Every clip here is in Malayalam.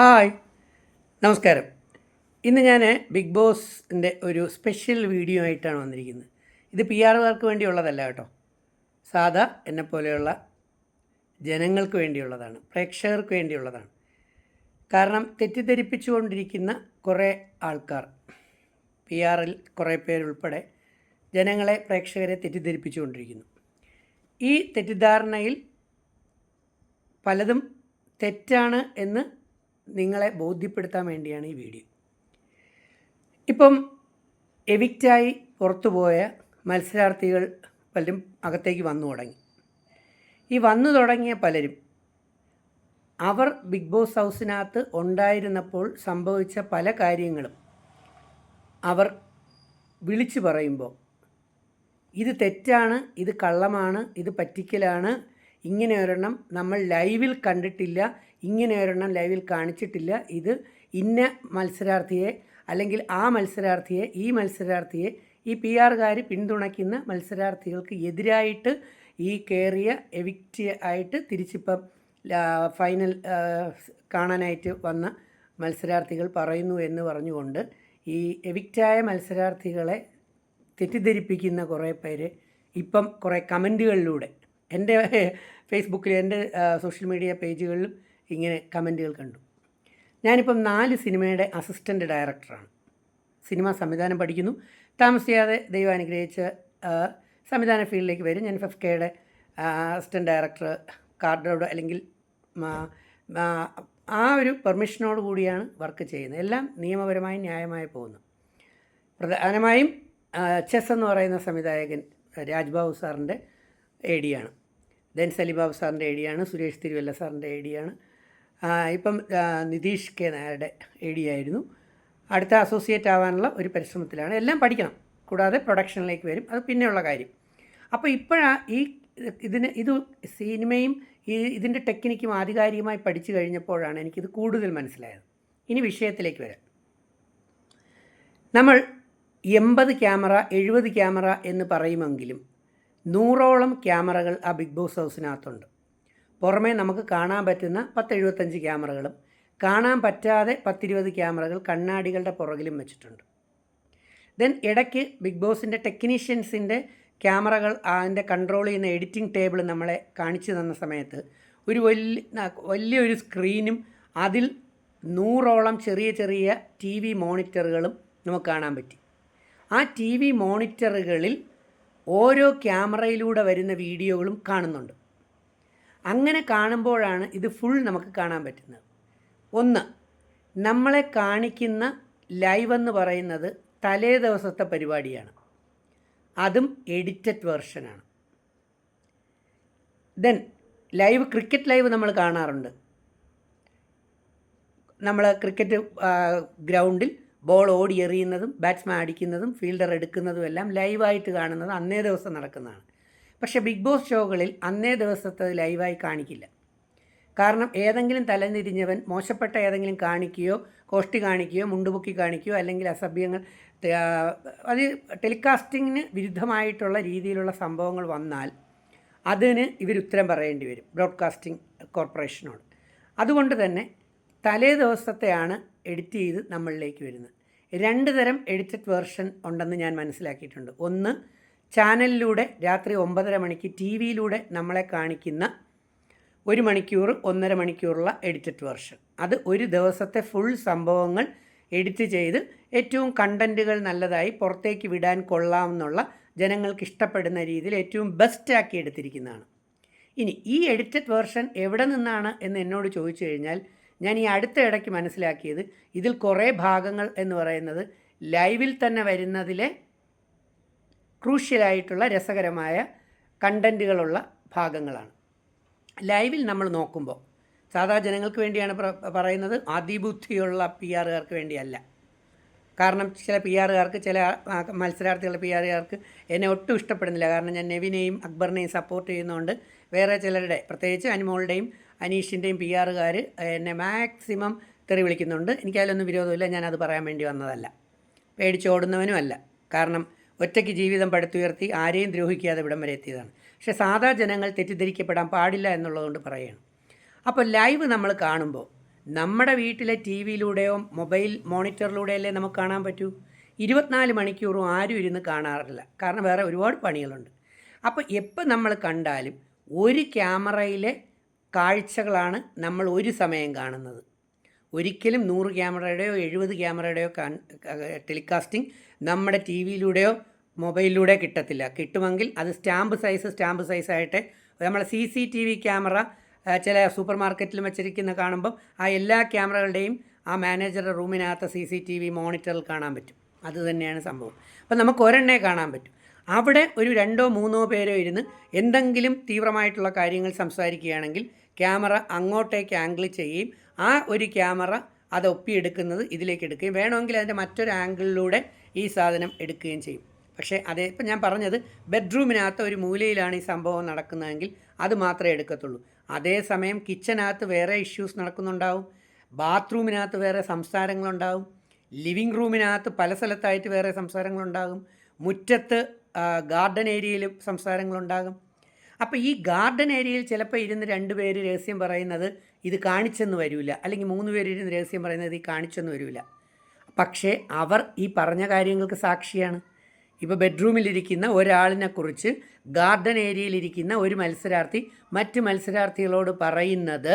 ഹായ്. നമസ്കാരം. ഇന്ന് ഞാൻ ബിഗ് ബോസിന്റെ ഒരു സ്പെഷ്യൽ വീഡിയോ ആയിട്ടാണ് വന്നിരിക്കുന്നത്. ഇത് പി ആറുകാർക്ക് വേണ്ടിയുള്ളതല്ല കേട്ടോ. സാധാ എന്നെ പോലെയുള്ള ജനങ്ങൾക്ക് വേണ്ടിയുള്ളതാണ്. പ്രേക്ഷകർക്ക് വേണ്ടിയുള്ളതാണ്. കാരണം തെറ്റിദ്ധരിപ്പിച്ചുകൊണ്ടിരിക്കുന്ന കുറേ ആൾക്കാർ പി ആറിൽ കുറേ പേരുൾപ്പെടെ ജനങ്ങളെ പ്രേക്ഷകരെ തെറ്റിദ്ധരിപ്പിച്ചുകൊണ്ടിരിക്കുന്നു. ഈ തെറ്റിദ്ധാരണയിൽ പലതും തെറ്റാണ് എന്ന് നിങ്ങളെ ബോധ്യപ്പെടുത്താൻ വേണ്ടിയാണ് ഈ വീഡിയോ. ഇപ്പം എവിക്റ്റായി പുറത്തുപോയ മത്സരാർത്ഥികൾ പലരും അകത്തേക്ക് വന്നു തുടങ്ങി. ഈ വന്നു തുടങ്ങിയ പലരും അവർ ബിഗ് ബോസ് ഹൗസിനകത്ത് ഉണ്ടായിരുന്നപ്പോൾ സംഭവിച്ച പല കാര്യങ്ങളും അവർ വിളിച്ചു പറയുമ്പോൾ ഇത് തെറ്റാണ് ഇത് കള്ളമാണ് ഇത് പറ്റിക്കലാണ് ഇങ്ങനെ ഒരെണ്ണം നമ്മൾ ലൈവിൽ കണ്ടിട്ടില്ല ഇങ്ങനെ ഒരെണ്ണം ലൈവിൽ കാണിച്ചിട്ടില്ല. ഇത് ഇന്ന മത്സരാർത്ഥിയെ അല്ലെങ്കിൽ ആ മത്സരാർത്ഥിയെ ഈ മത്സരാർത്ഥിയെ ഈ പി ആർകാർ പിന്തുണയ്ക്കുന്ന മത്സരാർത്ഥികൾക്ക് എതിരായിട്ട് ഈ കയറിയ എവിക്റ്റ് ആയിട്ട് തിരിച്ചിപ്പം ഫൈനൽ കാണാനായിട്ട് വന്ന മത്സരാർത്ഥികൾ പറയുന്നു എന്ന് പറഞ്ഞുകൊണ്ട് ഈ എവിക്റ്റായ മത്സരാർത്ഥികളെ തെറ്റിദ്ധരിപ്പിക്കുന്ന കുറേ പേര് ഇപ്പം കുറേ കമന്റുകളിലൂടെ എന്റെ ഫേസ്ബുക്കിൽ എന്റെ സോഷ്യൽ മീഡിയ പേജുകളിലും ഇങ്ങനെ കമന്റുകൾ കണ്ടു. ഞാനിപ്പം നാല് സിനിമയുടെ അസിസ്റ്റന്റ് ഡയറക്ടറാണ്. സിനിമ സംവിധാനം പഠിക്കുന്നു. താമസിയാതെ ദൈവം അനുഗ്രഹിച്ച് സംവിധാന ഫീൽഡിലേക്ക് വരും. ഞാൻ ഫെഫ് കെയുടെ അസിസ്റ്റന്റ് ഡയറക്ടർ കാർഡോട് അല്ലെങ്കിൽ ആ ഒരു പെർമിഷനോട് കൂടിയാണ് വർക്ക് ചെയ്യുന്നത്. എല്ലാം നിയമപരമായി ന്യായമായി പോകുന്നു. പ്രധാനമായും ചെസ് എന്ന് പറയുന്ന സംവിധായകൻ രാജ്ബാബു സാറിന്റെ എ ഡിയാണ് ദെൻ സലിബാബു സാറിന്റെ എ ഡിയാണ് സുരേഷ് തിരുവല്ല സാറിന്റെ എ ഡിയാണ് ഇപ്പം നിതീഷ് കെ നായരുടെ എ ഡി ആയിരുന്നു. അടുത്ത അസോസിയേറ്റ് ആവാനുള്ള ഒരു പരിശ്രമത്തിലാണ്. എല്ലാം പഠിക്കണം. കൂടാതെ പ്രൊഡക്ഷനിലേക്ക് വരും. അത് പിന്നെയുള്ള കാര്യം. അപ്പോൾ ഇപ്പോഴാ ഈ ഇതിന് ഇത് സിനിമയും ഈ ഇതിന്റെ ടെക്നിക്കും ആധികാരികമായി പഠിച്ചു കഴിഞ്ഞപ്പോഴാണ് എനിക്കിത് കൂടുതൽ മനസ്സിലായത്. ഇനി വിഷയത്തിലേക്ക് വരാം. നമ്മൾ എൺപത് ക്യാമറ എഴുപത് ക്യാമറ എന്ന് പറയുമെങ്കിലും നൂറോളം ക്യാമറകൾ ആ ബിഗ് ബോസ് ഹൗസിനകത്തുണ്ട്. പുറമേ നമുക്ക് കാണാൻ പറ്റുന്ന പത്തെഴുപത്തഞ്ച് ക്യാമറകളും കാണാൻ പറ്റാതെ പത്തിരുപത് ക്യാമറകൾ കണ്ണാടികളുടെ പുറകിലും വെച്ചിട്ടുണ്ട്. ദെൻ ഇടയ്ക്ക് ബിഗ് ബോസിന്റെ ടെക്നീഷ്യൻസിന്റെ ക്യാമറകൾ അതിന്റെ കൺട്രോൾ ചെയ്യുന്ന എഡിറ്റിംഗ് ടേബിൾ നമ്മളെ കാണിച്ചു തന്ന സമയത്ത് ഒരു വലിയ വലിയൊരു സ്ക്രീനും അതിൽ നൂറോളം ചെറിയ ചെറിയ ടി വി മോണിറ്ററുകളും നമുക്ക് കാണാൻ പറ്റി. ആ ടി വി മോണിറ്ററുകളിൽ ഓരോ ക്യാമറയിലൂടെ വരുന്ന വീഡിയോകളും കാണുന്നുണ്ട്. അങ്ങനെ കാണുമ്പോഴാണ് ഇത് ഫുൾ നമുക്ക് കാണാൻ പറ്റുന്നത്. ഒന്ന് നമ്മളെ കാണിക്കുന്ന ലൈവ് എന്ന് പറയുന്നത് തലേ ദിവസത്തെ പരിപാടിയാണ്. അതും എഡിറ്റഡ് വേർഷനാണ് ദെൻ ലൈവ് ക്രിക്കറ്റ് ലൈവ് നമ്മൾ കാണാറുണ്ട്. നമ്മൾ ക്രിക്കറ്റ് ഗ്രൗണ്ടിൽ ബോൾ ഓടി എറിയുന്നതും ബാറ്റ്സ്മാൻ അടിക്കുന്നതും ഫീൽഡർ എടുക്കുന്നതും എല്ലാം ലൈവായിട്ട് കാണുന്നത് അന്നേ ദിവസം നടക്കുന്നതാണ്. പക്ഷേ ബിഗ് ബോസ് ഷോകളിൽ അന്നേ ദിവസത്തെ ലൈവായി കാണിക്കില്ല. കാരണം ഏതെങ്കിലും തലതിരിഞ്ഞവൻ മോശപ്പെട്ട ഏതെങ്കിലും കാണിക്കുകയോ കോഷ്ടി കാണിക്കുകയോ മുണ്ടുപൊക്കി കാണിക്കുകയോ അല്ലെങ്കിൽ അസഭ്യങ്ങൾ അത് ടെലികാസ്റ്റിങ്ങിന് വിരുദ്ധമായിട്ടുള്ള രീതിയിലുള്ള സംഭവങ്ങൾ വന്നാൽ അതിന് ഇവർ ഉത്തരം പറയേണ്ടി വരും ബ്രോഡ്കാസ്റ്റിംഗ് കോർപ്പറേഷനോട്. അതുകൊണ്ട് തന്നെ തലേ ദിവസത്തെയാണ് എഡിറ്റ് ചെയ്ത് നമ്മളിലേക്ക് വരുന്നത്. രണ്ട് തരം എഡിറ്റഡ് വേർഷൻ ഉണ്ടെന്ന് ഞാൻ മനസ്സിലാക്കിയിട്ടുണ്ട്. ഒന്ന് ചാനലിലൂടെ രാത്രി ഒമ്പതര മണിക്ക് ടി വിയിലൂടെ നമ്മളെ കാണിക്കുന്ന ഒരു മണിക്കൂർ ഒന്നര മണിക്കൂറുള്ള എഡിറ്റഡ് വേർഷൻ. അത് ഒരു ദിവസത്തെ ഫുൾ സംഭവങ്ങൾ എഡിറ്റ് ചെയ്ത് ഏറ്റവും കണ്ടന്റുകൾ നല്ലതായി പുറത്തേക്ക് വിടാൻ കൊള്ളാമെന്നുള്ള ജനങ്ങൾക്ക് ഇഷ്ടപ്പെടുന്ന രീതിയിൽ ഏറ്റവും ബെസ്റ്റാക്കി എടുത്തിരിക്കുന്നതാണ്. ഇനി ഈ എഡിറ്റഡ് വേർഷൻ എവിടെ നിന്നാണ് എന്ന് എന്നോട് ചോദിച്ചു കഴിഞ്ഞാൽ ഞാൻ ഈ അടുത്ത ഇടയ്ക്ക് മനസ്സിലാക്കിയത് ഇതിൽ കുറേ ഭാഗങ്ങൾ എന്ന് പറയുന്നത് ലൈവിൽ തന്നെ വരുന്നതിലെ ക്രൂഷ്യലായിട്ടുള്ള രസകരമായ കണ്ടന്റുകളുള്ള ഭാഗങ്ങളാണ്. ലൈവിൽ നമ്മൾ നോക്കുമ്പോൾ സാധാ ജനങ്ങൾക്ക് വേണ്ടിയാണ് പറയുന്നത് അതിബുദ്ധിയുള്ള പി ആറുകാർക്ക് വേണ്ടിയല്ല. കാരണം ചില പി ആറുകാർക്ക് ചില മത്സരാർത്ഥികളുടെ പി ആറുകാർക്ക് എന്നെ ഒട്ടും ഇഷ്ടപ്പെടുന്നില്ല. കാരണം ഞാൻ നെവിനെയും അക്ബറിനെയും സപ്പോർട്ട് ചെയ്യുന്നതുകൊണ്ട് വേറെ ചിലരുടെ പ്രത്യേകിച്ച് അനുമോളുടെയും അനീഷിന്റെയും പി ആറുകാർ എന്നെ മാക്സിമം തെറി വിളിക്കുന്നുണ്ട്. എനിക്കതിലൊന്നും വിരോധമില്ല. ഞാനത് പറയാൻ വേണ്ടി വന്നതല്ല. പേടിച്ചോടുന്നവനുമല്ല കാരണം ഒറ്റയ്ക്ക് ജീവിതം പടുത്തുയർത്തി ആരെയും ദ്രോഹിക്കാതെ ഇവിടം വരെ എത്തിയതാണ്. പക്ഷേ സാധാ ജനങ്ങൾ തെറ്റിദ്ധരിക്കപ്പെടാൻ പാടില്ല എന്നുള്ളതുകൊണ്ട് പറയുകയാണ് അപ്പോൾ ലൈവ് നമ്മൾ കാണുമ്പോൾ നമ്മുടെ വീട്ടിലെ ടി വിയിലൂടെയോ മൊബൈൽ മോണിറ്ററിലൂടെയല്ലേ നമുക്ക് കാണാൻ പറ്റൂ? ഇരുപത്തിനാല് മണിക്കൂറും ആരും ഇരുന്ന് കാണാറില്ല. കാരണം വേറെ ഒരുപാട് പണികളുണ്ട്. അപ്പോൾ എപ്പോൾ നമ്മൾ കണ്ടാലും ഒരു ക്യാമറയിലെ കാഴ്ചകളാണ് നമ്മൾ ഒരു സമയം കാണുന്നത്. ഒരിക്കലും നൂറ് ക്യാമറയുടെയോ എഴുപത് ക്യാമറയുടെയോ ടെലികാസ്റ്റിംഗ് നമ്മുടെ ടി വിയിലൂടെയോ മൊബൈലിലൂടെ കിട്ടത്തില്ല. കിട്ടുമെങ്കിൽ അത് സ്റ്റാമ്പ് സൈസ് സ്റ്റാമ്പ് സൈസായിട്ട് നമ്മളെ C C T V camera ചില സൂപ്പർ മാർക്കറ്റിലും വെച്ചിരിക്കുന്ന കാണുമ്പം ആ എല്ലാ ക്യാമറകളുടെയും ആ മാനേജറുടെ റൂമിനകത്ത് സി സി ടി വി മോണിറ്ററിൽ കാണാൻ പറ്റും. അത് തന്നെയാണ് സംഭവം. അപ്പം നമുക്ക് ഒരെണ്ണേ കാണാൻ പറ്റും. അവിടെ ഒരു രണ്ടോ മൂന്നോ പേരോ ഇരുന്ന് എന്തെങ്കിലും തീവ്രമായിട്ടുള്ള കാര്യങ്ങൾ സംസാരിക്കുകയാണെങ്കിൽ ക്യാമറ അങ്ങോട്ടേക്ക് ആംഗിൾ ചെയ്യുകയും ആ ഒരു ക്യാമറ അത് ഒപ്പിയെടുക്കുന്നത് ഇതിലേക്ക് എടുക്കുകയും വേണമെങ്കിൽ അതിന്റെ മറ്റൊരു ആംഗിളിലൂടെ ഈ സാധനം എടുക്കുകയും ചെയ്യും. പക്ഷേ അതേ ഇപ്പം ഞാൻ പറഞ്ഞത് ബെഡ്റൂമിനകത്ത് ഒരു മൂലയിലാണ് ഈ സംഭവം നടക്കുന്നതെങ്കിൽ അത് മാത്രമേ എടുക്കത്തുള്ളൂ. അതേസമയം കിച്ചനകത്ത് വേറെ ഇഷ്യൂസ് നടക്കുന്നുണ്ടാവും. ബാത്റൂമിനകത്ത് വേറെ സംസാരങ്ങളുണ്ടാവും. ലിവിങ് റൂമിനകത്ത് പല സ്ഥലത്തായിട്ട് വേറെ സംസാരങ്ങളുണ്ടാകും. മുറ്റത്ത് ഗാർഡൻ ഏരിയയിൽ സംസാരങ്ങളുണ്ടാകും. അപ്പോൾ ഈ ഗാർഡൻ ഏരിയയിൽ ചിലപ്പോൾ ഇരുന്ന് രണ്ട് പേര് രഹസ്യം പറയുന്നത് ഇത് കാണിച്ചെന്ന് വരില്ല അല്ലെങ്കിൽ മൂന്ന് പേര് ഇരുന്ന് രഹസ്യം പറയുന്നത് ഇത് കാണിച്ചെന്ന് വരില്ല പക്ഷേ അവർ ഈ പറഞ്ഞ കാര്യങ്ങൾക്ക് സാക്ഷിയാണ്. ഇപ്പോൾ ബെഡ്റൂമിലിരിക്കുന്ന ഒരാളിനെ കുറിച്ച് ഗാർഡൻ ഏരിയയിലിരിക്കുന്ന ഒരു മത്സരാർത്ഥി മറ്റ് മത്സരാർത്ഥികളോട് പറയുന്നത്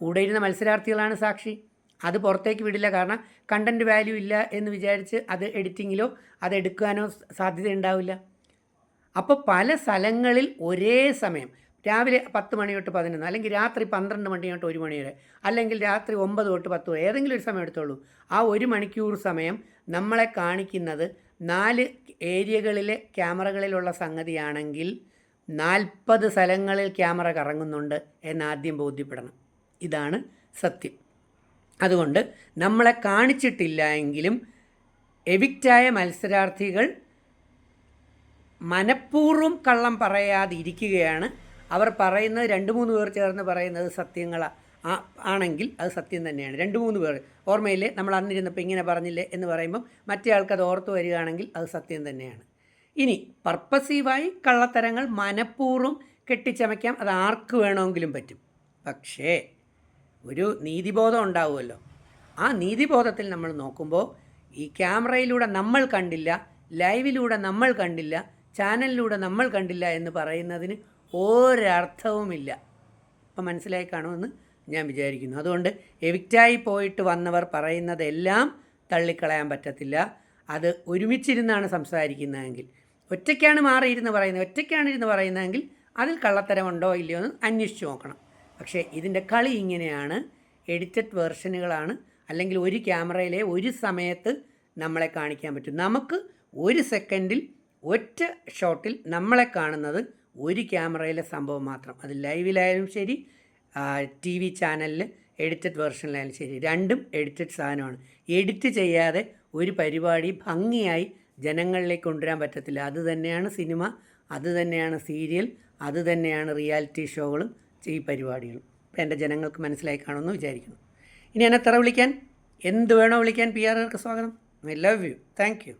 കൂടെ ഇരുന്ന മത്സരാർത്ഥികളാണ് സാക്ഷി. അത് പുറത്തേക്ക് വിടില്ല. കാരണം കണ്ടന്റ് വാല്യൂ ഇല്ല എന്ന് വിചാരിച്ച് അത് എഡിറ്റിങ്ങിലോ അത് എടുക്കാനോ സാധ്യത ഉണ്ടാവില്ല അപ്പോൾ പല സ്ഥലങ്ങളിൽ ഒരേ സമയം രാവിലെ പത്ത് മണി തൊട്ട് പതിനൊന്ന് അല്ലെങ്കിൽ രാത്രി പന്ത്രണ്ട് മണി തൊട്ട് ഒരു മണി വരെ അല്ലെങ്കിൽ രാത്രി ഒമ്പത് തൊട്ട് പത്ത് ഏതെങ്കിലും ഒരു സമയം എടുത്തോളൂ. ആ ഒരു മണിക്കൂർ സമയം നമ്മളെ കാണിക്കുന്നത് നാല് ഏരിയകളിലെ ക്യാമറകളിലുള്ള സംഗതിയാണെങ്കിൽ നാൽപ്പത് സ്ഥലങ്ങളിൽ ക്യാമറ കറങ്ങുന്നുണ്ട് എന്നാദ്യം ബോധ്യപ്പെടണം. ഇതാണ് സത്യം. അതുകൊണ്ട് നമ്മളെ കാണിച്ചിട്ടില്ല എങ്കിലും എവിക്റ്റായ മത്സരാർത്ഥികൾ മനഃപൂർവം കള്ളം പറയാതിരിക്കുകയാണ്. അവർ പറയുന്നത് രണ്ട് മൂന്ന് പേർ ചേർന്ന് പറയുന്നത് സത്യങ്ങളാ. ആ- ആണെങ്കിൽ അത് സത്യം തന്നെയാണ്. രണ്ട് മൂന്ന് പേർ. ഓർമ്മയില്ലേ? നമ്മൾ അന്നിരുന്നപ്പോൾ ഇങ്ങനെ പറഞ്ഞില്ലേ എന്ന് പറയുമ്പം മറ്റേ അത് ഓർത്ത് വരികയാണെങ്കിൽ അത് സത്യം തന്നെയാണ്. ഇനി പർപ്പസീവായി കള്ളത്തരങ്ങൾ മനഃപൂർവം കെട്ടിച്ചമയ്ക്കാം. അത് ആർക്ക് വേണമെങ്കിലും പറ്റും. പക്ഷേ ഒരു നീതിബോധം ഉണ്ടാവുമല്ലോ. ആ നീതിബോധത്തിൽ നമ്മൾ നോക്കുമ്പോൾ ഈ ക്യാമറയിലൂടെ നമ്മൾ കണ്ടില്ല ലൈവിലൂടെ നമ്മൾ കണ്ടില്ല ചാനലിലൂടെ നമ്മൾ കണ്ടില്ല എന്ന് പറയുന്നതിന് ഒരർത്ഥവുമില്ല. ഇപ്പം മനസ്സിലായി കാണുമെന്ന്? ഞാൻ വിചാരിക്കുന്നു. അതുകൊണ്ട് എവിക്റ്റായി പോയിട്ട് വന്നവർ പറയുന്നതെല്ലാം തള്ളിക്കളയാൻ പറ്റത്തില്ല. അത് ഒരുമിച്ചിരുന്നാണ് സംസാരിക്കുന്നതെങ്കിൽ. ഒറ്റയ്ക്കാണ് മാറിയിരുന്ന് പറയുന്നത്. ഒറ്റയ്ക്കാണ് ഇരുന്ന് പറയുന്നതെങ്കിൽ അതിൽ കള്ളത്തരമുണ്ടോ ഇല്ലയോ എന്ന് അന്വേഷിച്ച് നോക്കണം. പക്ഷേ ഇതിന്റെ കളി ഇങ്ങനെയാണ്. എഡിറ്റഡ് വേർഷനുകളാണ്. അല്ലെങ്കിൽ ഒരു ക്യാമറയിലെ ഒരു സമയത്ത് നമ്മളെ കാണിക്കാൻ പറ്റും. നമുക്ക് ഒരു സെക്കൻഡിൽ ഒറ്റ ഷോട്ടിൽ നമ്മളെ കാണുന്നത് ഒരു ക്യാമറയിലെ സംഭവം മാത്രം. അത് ലൈവിലായാലും ശരി ടി വി ചാനലിൽ എഡിറ്റഡ് വേർഷനിലായാലും ശരി രണ്ടും എഡിറ്റഡ് സാധനമാണ്. എഡിറ്റ് ചെയ്യാതെ ഒരു പരിപാടി ഭംഗിയായി ജനങ്ങളിലേക്ക് കൊണ്ടുവരാൻ പറ്റത്തില്ല. അത് തന്നെയാണ് സിനിമ അത് തന്നെയാണ് സീരിയൽ അത് തന്നെയാണ് റിയാലിറ്റി ഷോകളും ഈ പരിപാടികളും. ഇപ്പം എന്റെ ജനങ്ങൾക്ക് മനസ്സിലായി കാണുമെന്ന് വിചാരിക്കുന്നു. ഇനി എന്നെ തറ വിളിക്കാൻ എന്ത് വേണോ വിളിക്കാൻ പി ആർക്ക് സ്വാഗതം. I love you. Thank you.